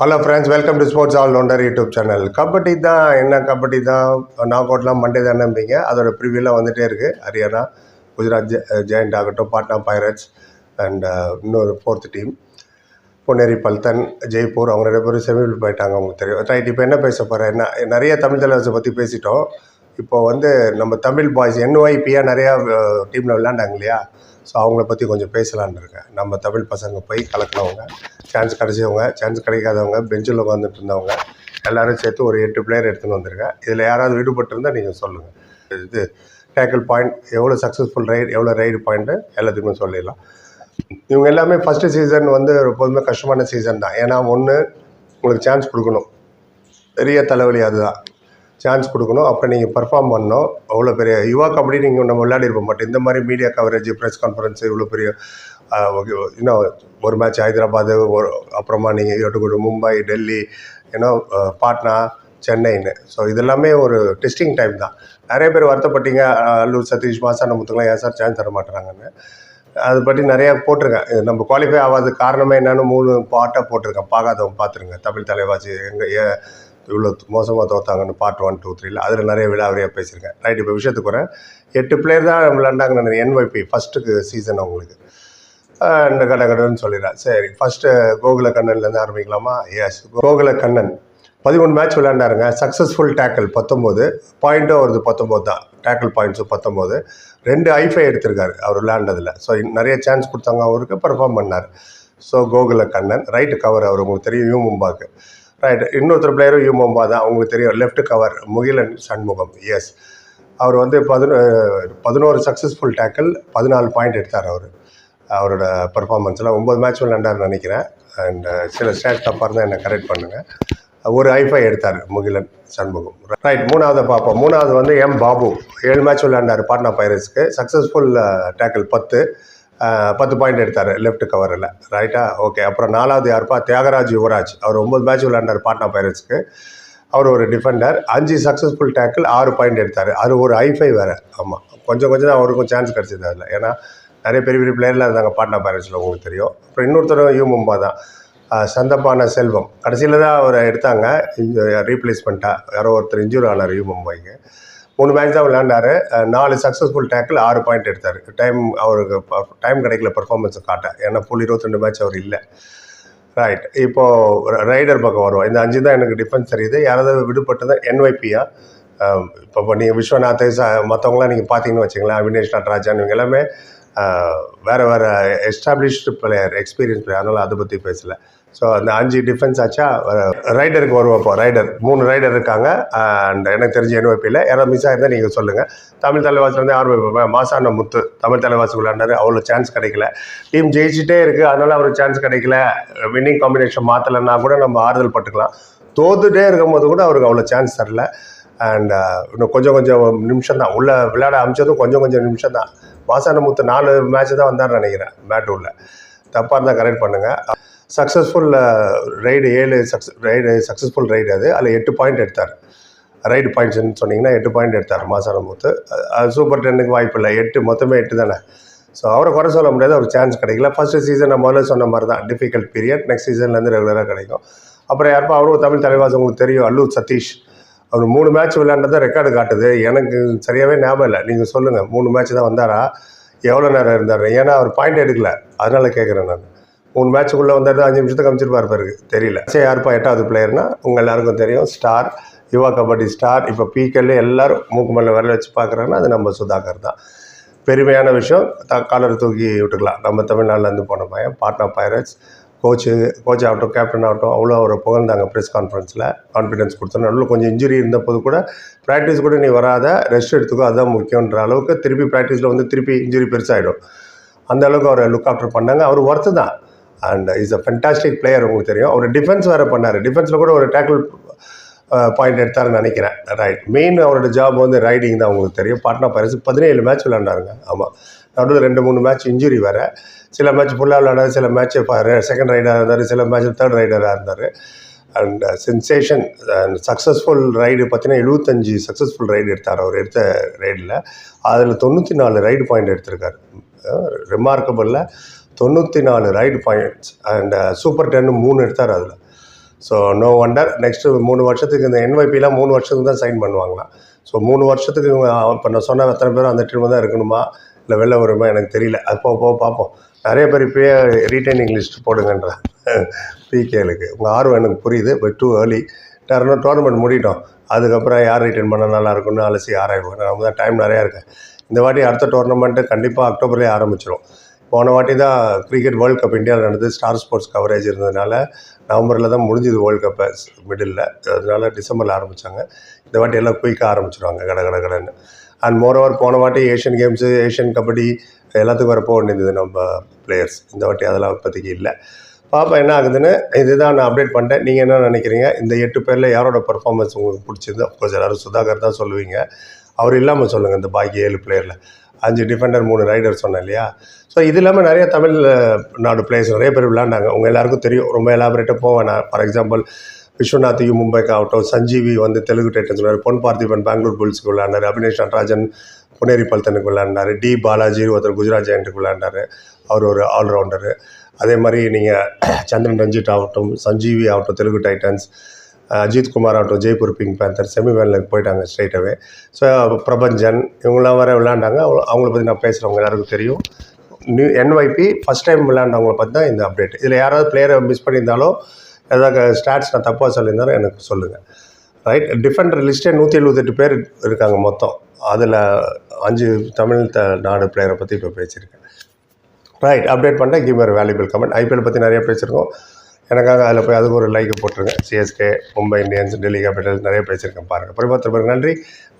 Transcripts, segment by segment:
Hello friends welcome to sports all wonder YouTube channel kabaddi தான் என்ன கபடி தான்? Knock அவுட்லாம் Monday தான் நம்பிங்க அதோட ப்ரிவியூலாம் வந்துகிட்டே இருக்குது ஹரியானா குஜராத் ஜெ ஜெயண்ட் ஆகட்டும் பாட்னா பைரட்ஸ் அண்ட் இன்னொரு ஃபோர்த் டீம் பொன்னேரி பல்தன் ஜெய்ப்பூர் அவங்க ரெண்டு பேரும் செமிஃபில் போயிட்டாங்க அவங்களுக்கு தெரியும். ரைட் இப்போ என்ன பேச போகிறேன் என்ன நிறைய தமிழ் தலைவர்ஸை பற்றி பேசிட்டோம். இப்போ வந்து நம்ம தமிழ் பாய்ஸ் என்ஒய்பியாக நிறையா டீமில் விளையாண்டாங்க இல்லையா? ஸோ அவங்கள பற்றி கொஞ்சம் பேசலான்னு இருக்கேன். நம்ம தமிழ் பசங்க போய் கலக்கினவங்க சான்ஸ் கிடைச்சவங்க சான்ஸ் கிடைக்காதவங்க பெஞ்சில் உட்காந்துட்டு இருந்தவங்க எல்லோரும் சேர்த்து ஒரு எட்டு பிளேயர் எடுத்துன்னு வந்திருக்கேன். இதில் யாராவது விடுபட்டிருந்தால் நீங்கள் சொல்லுங்கள் இது டேக்கிள் பாயிண்ட் எவ்வளோ சக்ஸஸ்ஃபுல் ரைடு எவ்வளோ ரைடு பாயிண்ட்டு எல்லாத்துக்குமே சொல்லிடலாம். இவங்க எல்லாமே ஃபஸ்ட்டு சீசன் வந்து எப்போதுமே கஷ்டமான சீசன் தான். ஏன்னா ஒன்று உங்களுக்கு சான்ஸ் கொடுக்கணும். பெரிய தலைவலி அதுதான். சான்ஸ் கொடுக்கணும். அப்புறம் நீங்கள் பர்ஃபார்ம் பண்ணணும். அவ்வளோ பெரிய யுவா கபடி நீங்கள் நம்ம விளையாடிருப்போம். பட் இந்த மாதிரி மீடியா கவரேஜ் ப்ரெஸ் கான்ஃபரன்ஸ் இவ்வளோ பெரிய இன்னும் ஒரு மேட்ச் ஹைதராபாத் ஒரு அப்புறமா நீங்கள் எட்டுக்கூட மும்பை டெல்லி ஏன்னா பாட்னா சென்னைன்னு. ஸோ இதெல்லாமே ஒரு டெஸ்டிங் டைம் தான். நிறைய பேர் வருத்தப்பட்டீங்க. அல்லூர் சதீஷ் மாசான முத்துக்கெல்லாம் ஏன் சார் சான்ஸ் தர மாட்டுறாங்கன்னு? அதை பற்றி நிறையா போட்டிருக்கேன். நம்ம குவாலிஃபை ஆகாத காரணமே என்னென்னு மூணு பாட்டாக போட்டிருக்கேன். பார்க்காதவங்க பார்த்துருங்க. தமிழ் தலைவாசி எங்கள் ஏ இவ்வளோ மோசமாக தோத்தாங்கன்னு பார்ட் ஒன் டூ த்ரீல அதில் நிறைய விழாவறியாக பேசியிருக்கேன் ரைட் இப்போ விஷயத்துக்கு வரேன் எட்டு பிளேயர் தான் விளாண்டாங்கன்னு என்வைபி என்ஒய்பி ஃபஸ்ட்டுக்கு சீசன் அவங்களுக்கு. இந்த கட கடன்னு சொல்லிடுறேன் சரி ஃபஸ்ட்டு கோகுல கண்ணன்லேருந்து ஆரம்பிக்கலாமா? எஸ் கோகுல கண்ணன் பதிமூணு மேட்ச் விளையாண்டாருங்க. சக்ஸஸ்ஃபுல் டேக்கிள் பத்தொம்போது பாயிண்ட்டும் வருது பத்தொம்போது தான். டேக்கிள் பாயிண்ட்ஸும் பத்தொம்போது. ரெண்டு ஐஃபை எடுத்திருக்காரு அவர் விளையாண்டதில். ஸோ நிறைய சான்ஸ் கொடுத்தாங்க அவருக்கு பெர்ஃபார்ம் பண்ணார். So Gokula Kannan right cover அவர் உங்களுக்கு தெரியும் யூ மும்பாக்கு. ரைட் இன்னொருத்தர் பிளேயரும் யூமம்பா தான் அவங்களுக்கு தெரியும் left cover Mugilan Shanmugam. Yes அவர் வந்து பதினோ பதினோரு சக்ஸஸ்ஃபுல் டேக்கிள் பதினாலு பாயிண்ட் எடுத்தார் அவர். அவரோட பர்ஃபார்மன்ஸில் ஒம்பது மேட்ச் விளையாண்டார்னு நினைக்கிறேன். அண்ட் uh, சில ஸ்டேட் தப்பாக இருந்தால் என்னை கரெக்ட் பண்ணுங்கள் ஒரு ஐஃபை எடுத்தார் முகிலன் சண்முகம். ரைட் மூணாவது பார்ப்போம். மூணாவது வந்து எம் பாபு. ஏழு மேட்ச் விளையாண்டார் பாட்னா பைரட்ஸ்க்கு சக்ஸஸ்ஃபுல் டேக்கிள் பத்து. பத்து பாயிண்ட் எடுத்தார் லெஃப்ட் கவரில் ரைட்டா ஓகே அப்புறம் நாலாவது யாருப்பா? தியாகராஜ் யுவராஜ். அவர் ஒம்பது மேட்ச் விளையாண்டார் பாட்னா பைரட்ஸ்க்கு அவர் ஒரு டிஃபெண்டர் அஞ்சு சக்ஸஸ்ஃபுல் டேக்கிள் ஆறு பாயிண்ட் எடுத்தார். அது ஒரு ஐஃபை வேறு. ஆமாம் கொஞ்சம் கொஞ்சம் தான் அவருக்கும் சான்ஸ் கிடச்சிது அதில். ஏன்னா நிறைய பெரிய பெரிய பிளேயர்லாம் இருந்தாங்க பாட்னா பைரட்ஸில் உங்களுக்கு தெரியும். அப்புறம் இன்னொருத்தரும் யூ மும்பா தான். சந்தப்பான செல்வம். கடைசியில் தான் அவரை எடுத்தாங்க. ரீப்ளேஸ்மெண்ட்டாக யாரோ ஒருத்தர் இன்ஜூர் ஆனார் யூ மும்பைக்கு மூணு மேட்ச் தான் விளையாண்டாரு. நாலு சக்ஸஸ்ஃபுல் டேக்கில் ஆறு பாயிண்ட் எடுத்தார். டைம் அவருக்கு டைம் கிடைக்கல பர்ஃபார்மன்ஸை காட்ட. ஏன்னா ஃபுல் இருபத்தெண்டு மேட்ச் அவர் இல்லை. ரைட் இப்போது ரைடர் பக்கம் வருவோம். இந்த அஞ்சு தான் எனக்கு டிஃபென்ஸ் தெரியுது. யாராவது விடுபட்டது? என்ஒய்பியா இப்போ நீங்கள் விஸ்வநாத் மற்றவங்களாம் நீங்கள் பார்த்தீங்கன்னு வச்சுங்களேன் அவினேஷ் நட்ராஜன் இவங்க எல்லாமே வேறு வேறு எஸ்டாப்ளிஷ்டு பிளேயர் எக்ஸ்பீரியன்ஸ் பிளேயர் அதனால் அதை பற்றி பேசலை. ஸோ அந்த அஞ்சு டிஃபென்ஸ் ஆச்சா ரைடருக்கு வருவோம் இப்போ ரைடர். மூணு ரைடர் இருக்காங்க அண்ட் எனக்கு தெரிஞ்ச என்ஓபியில் யாராவது மிஸ் ஆயிருந்தால் நீங்கள் சொல்லுங்கள் தமிழ் தலைவாசிலேருந்து ஆரம்பிப்பேன் மாசான முத்து. தமிழ் தலைவாசி விளையாண்டாரு. அவ்வளோ சான்ஸ் கிடைக்கல. டீம் ஜெயிச்சுட்டே இருக்குது அதனால் அவருக்கு சான்ஸ் கிடைக்கல. வின்னிங் காம்பினேஷன் மாற்றலைன்னா கூட நம்ம ஆறுதல் பட்டுக்கலாம். தோத்துட்டே இருக்கும்போது கூட அவருக்கு அவ்வளோ சான்ஸ் தரல. அண்ட் uh, இன்னும் கொஞ்சம் கொஞ்சம் நிமிஷம் தான். உள்ள விளையாட அமைச்சதும் கொஞ்சம் கொஞ்சம் நிமிஷம் தான். மாசான முத்து நாலு மேட்ச் தான் வந்தார்னு நினைக்கிறேன். பேட் உள்ள. தப்பாக இருந்தால் கரெக்ட் பண்ணுங்கள் சக்ஸஸ்ஃபுல் ரைடு uh, ஏழு சக்ஸ் ரைடு சக்ஸஸ்ஃபுல் ரைடு அது. அதில் எட்டு பாயிண்ட் எடுத்தார். ரைடு பாயிண்ட்ஸ்னு சொன்னீங்கன்னா எட்டு பாயிண்ட் எடுத்தார் மாசான முத்து அது சூப்பர் டென்னுக்கு வாய்ப்பு இல்லை. எட்டு மொத்தமே எட்டு தானே? ஸோ அவரை குறை சொல்ல முடியாது. ஒரு சான்ஸ் கிடைக்கல. ஃபஸ்ட்டு சீசன் நம்ம முதல்ல சொன்ன மாதிரி தான் டிஃபிகல்ட் பீரியட் நெக்ஸ்ட் சீசன்லேருந்து ரெகுலராக கிடைக்கும். அப்புறம் யாருப்பா? அவரும் தமிழ் தலைவாசம் உங்களுக்கு தெரியும். அல்லூர் சதீஷ். அவர் மூணு மேட்ச் விளையாண்டதை ரெக்கார்டு காட்டுது. எனக்கு சரியாகவே ஞாபகம் இல்லை. நீங்கள் சொல்லுங்கள் மூணு மேட்ச் தான் வந்தாரா? எவ்வளோ நேரம் இருந்தார்? ஏன்னா அவர் பாயிண்ட் எடுக்கல. அதனால் கேட்குறேன் நான். மூணு மேட்ச்சுக்குள்ளே வந்தாரு அஞ்சு நிமிஷத்துக்கு அமைச்சிருப்பார் பாருக்கு தெரியல. சரி யாருப்பா எட்டாவது பிளேயர்னா உங்கள் எல்லாருக்கும் தெரியும் ஸ்டார் யுவா கபடி ஸ்டார் இப்போ பீக்கல்ல எல்லாரும் மூக்கு வரல விரல வச்சு பார்க்குறாங்கன்னா அது நம்ம சுதாகர் தான். பெருமையான விஷயம் த காலர் தூக்கி விட்டுக்கலாம். நம்ம தமிழ்நாட்டிலேருந்து போன பையன் பாட்னா பைரட்ஸ். கோச்சு கோச் ஆகட்டும் கேப்டன் ஆகட்டும் அவ்வளோ அவரை புகழ்ந்தாங்க ப்ரெஸ் கான்ஃபரன்ஸில் கான்ஃபிடன்ஸ் கொடுத்தோம். நல்ல கொஞ்சம் இன்ஜுரி இருந்தபோது கூட ப்ராக்டிஸ் கூட நீ வராத ரெஸ்ட் எடுத்துக்கோ அதுதான் முக்கியன்ற அளவுக்கு திருப்பி ப்ராக்டிஸில் வந்து திருப்பி இன்ஜுரி பெருசாகிடும் அந்த அளவுக்கு அவரை லுக் ஆஃப்டர் பண்ணாங்க. அவர் ஒர்த்து தான். And is a fantastic player உங்களுக்கு தெரியும். அவர் டிஃபென்ஸ் வேறு பண்ணார். டிஃபென்ஸில் கூட ஒரு டேக்கிள் பாயிண்ட் uh, எடுத்தாருன்னு நினைக்கிறேன். ரைட் மெயின் அவரோட ஜாப் வந்து ரைடிங் தான் உங்களுக்கு தெரியும். பாட்னா பரிசு பதினேழு மேட்ச் விளாண்டாருங்க ஆமாம் நடுவில் ரெண்டு மூணு மேட்ச் இன்ஜுரி வேறு. சில மேட்ச் ஃபுல்லாக விளாண்டார் சில மேட்ச் செகண்ட் ரைடராக இருந்தார் சில மேட்ச் தேர்ட் ரைடராக இருந்தார். And sensation and successful raid பார்த்தீங்கன்னா எழுபத்தஞ்சி சக்ஸஸ்ஃபுல் ரைடு எடுத்தார் அவர் எடுத்த ரைடில் அதில் தொண்ணூற்றி நாலு ரைடு பாயிண்ட் எடுத்திருக்காரு. Uh, ரிமார்க்கபிளில் தொண்ணூற்றி நாலு ரைடு பாயிண்ட்ஸ் அண்ட் சூப்பர் டென்னு மூணு எடுத்தார் அதில். ஸோ நோ ஒண்டர் நெக்ஸ்ட்டு மூணு வருஷத்துக்கு இந்த என்ஒய்பிலாம் மூணு வருஷத்துக்கு தான் சைன் பண்ணுவாங்களாம் ஸோ மூணு வருஷத்துக்கு இப்போ நான் சொன்ன எத்தனை பேரும் அந்த டீம் தான் இருக்கணுமா? இல்லை வெளில வருமா? எனக்கு தெரியல. அது போக போக பார்ப்போம். நிறைய பேர் இப்போயே ரீட்டைனிங் லிஸ்ட் போடுங்கன்ற பிகேலுக்கு உங்கள் ஆர்வம் எனக்கு புரியுது but too early turner tournament முடிட்டோம். அதுக்கப்புறம் யார் ரிட்டர்ன் பண்ணால் நல்லா இருக்கும்னு அலசி ஆராய்வோம். நம்ம தான் டைம் நிறையா இருக்கேன் இந்த வாட்டி அடுத்த டோர்னமெண்ட்டு கண்டிப்பாக அக்டோபர்லேயே ஆரம்பிச்சிடும் போன வாட்டி தான் கிரிக்கெட் வேர்ல்ட் கப் இந்தியாவில் நடந்தது ஸ்டார் ஸ்போர்ட்ஸ் கவரேஜ் இருந்ததுனால நவம்பரில் தான் முடிஞ்சது வேர்ல்ட் கப்பை மிடில் அதனால டிசம்பரில் ஆரம்பித்தாங்க இந்த வாட்டி எல்லாம் குயிக்காக ஆரம்பிச்சிருவாங்க கட கட கடன்னு. அண்ட் மோரோவர் போன வாட்டி ஏஷியன் கேம்ஸு ஏஷியன் கபடி எல்லாத்துக்கும் வரப்போ இருந்தது நம்ம பிளேயர்ஸ் இந்த வாட்டி அதெல்லாம் இப்போதைக்கு இல்லை. பாப்பா என்ன ஆகுதுன்னு இதுதான் நான் அப்டேட் பண்ணிட்டேன். நீங்கள் என்ன நினைக்கிறீங்க? இந்த எட்டு பேரில் யாரோட பர்ஃபார்மன்ஸ் உங்களுக்கு பிடிச்சிருந்து அப்கோர்ஸ் எல்லாரும் சுதாகர் தான் சொல்லுவீங்க. அவர் இல்லாமல் சொல்லுங்கள் இந்த பாக்கி ஏழு பிளேயரில் அஞ்சு டிஃபெண்டர் மூணு ரைடர் சொன்னேன் இல்லையா? ஸோ இது இல்லாமல் நிறைய தமிழ் நாடு பிளேயர்ஸ் நிறைய பேர் விளையாண்டாங்க. உங்கள் எல்லாருக்கும் தெரியும். ரொம்ப எலாபரேட்டாக போவேன் நான். ஃபார் எக்ஸாம்பிள் விஸ்வநாத் யூ மும்பைக்கு ஆகட்டும் சஞ்சீவி வந்து தெலுங்கு டைட்டன்ஸ் விளையாடு பொன் பார்த்திபன் பெங்களூர் புல்ஸுக்கு விளாண்டார் அபினேஷ் நடராஜன் புனேரி பல்தனுக்கு விளாண்டார் டி பாலாஜி ஒருத்தர் குஜராத் ஜெயண்ட்டுக்கு விளாண்டார் அவர் ஒரு ஆல்ரவுண்டரு அதே மாதிரி நீங்கள் சந்திரன் ரஞ்சித் ஆகட்டும் சஞ்சீவி ஆகட்டும் தெலுங்கு டைட்டன்ஸ் அஜித் குமார் ஆகட்டும் ஜெய்ப்பூர் பிங்க் பேந்தர் செமிஃபைனலுக்கு போயிட்டாங்க ஸ்ட்ரைட்டாகவே ஸோ பிரபஞ்சன் இவங்களாம் வர விளாண்டாங்க அவங்கள அவங்கள பற்றி நான் பேசுகிறவங்க எல்லாருக்கும் தெரியும். நியூ என்ஒய்பி ஃபஸ்ட் டைம் விளையாண்டவங்கள பற்றி தான் இந்த அப்டேட் இதில் யாராவது பிளேயரை மிஸ் பண்ணியிருந்தாலும் ஏதாவது ஸ்டாட்ஸ் நான் தப்பாக சொல்லியிருந்தாலும் எனக்கு சொல்லுங்கள் ரைட் டிஃபெண்டர் லிஸ்ட்டே நூற்றி எழுபத்தெட்டு பேர் இருக்காங்க மொத்தம். அதில் அஞ்சு தமிழ் த நாடு பிளேயரை பற்றி இப்போ பேசியிருக்கேன். ரைட் அப்டேட் பண்ணிட்டேன் கிவ் ஒரு வேல்யூபிள் கமெண்ட் ஐபிஎல் பற்றி நிறைய பேசியிருக்கோம். எனக்காக அதில் போய் அதுக்கு ஒரு லைக் போட்டுருங்க. CSK Mumbai Indians Delhi Capitals நிறைய பேசியிருக்கேன் பாருங்கள் பரிமாத்திரம் நன்றி.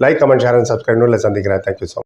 Like comment share and subscribe இல்லை சந்திக்கிறேன். Thank you so